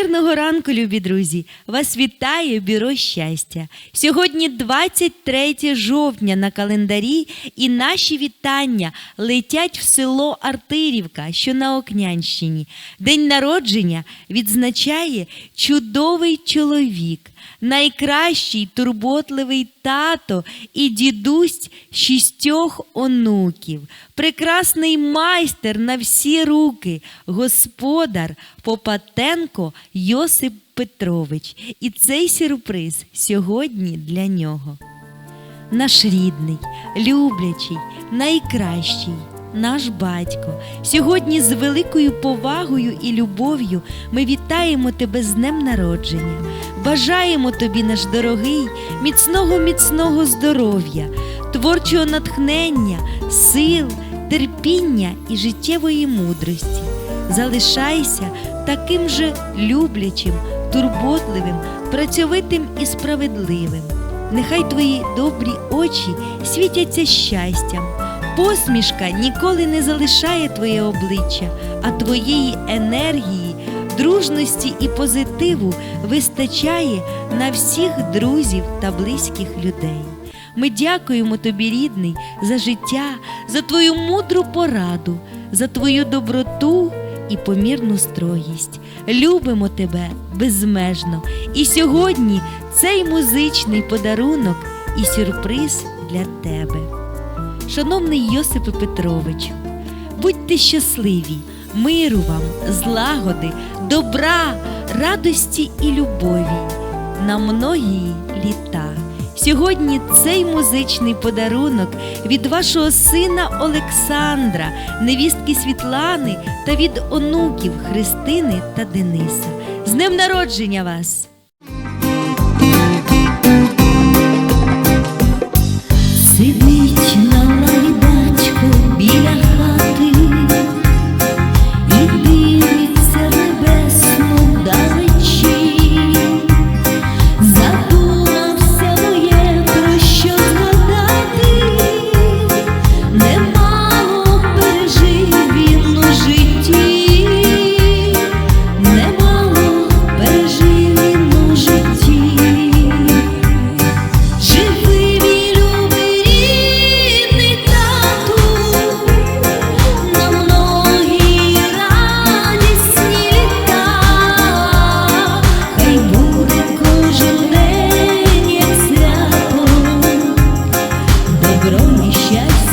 ранку, любі друзі! Вас вітає Бюро щастя. Сьогодні 23 жовтня на календарі, і наші вітання летять в село Артирівка, що на Окнянщині. День народження відзначає чудовий чоловік, найкращий турботливий тато і дідусь шістьох онуків, прекрасний майстер на всі руки, господар Попатенко Йосип Петрович. І цей сюрприз сьогодні для нього. Наш рідний, люблячий, найкращий, наш батько. Сьогодні з великою повагою і любов'ю ми вітаємо тебе з днем народження. Бажаємо тобі, наш дорогий, міцного міцного здоров'я, творчого натхнення, сил, терпіння і життєвої мудрості. Залишайся таким же люблячим, турботливим, працьовитим і справедливим. Нехай твої добрі очі світяться щастям. Посмішка ніколи не залишає твоє обличчя, а твоєї енергії, дружності і позитиву вистачає на всіх друзів та близьких людей. Ми дякуємо тобі, рідний, за життя, за твою мудру пораду, за твою доброту і помірну строгість. Любимо тебе безмежно. І сьогодні цей музичний подарунок і сюрприз для тебе. Шановний Йосипе Петровичу, будьте щасливі, миру вам, злагоди, добра, радості і любові на многії літа. Сьогодні цей музичний подарунок від вашого сина Олександра, невістки Світлани та від онуків Христини та Дениса. З днем народження вас!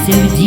Сім'ї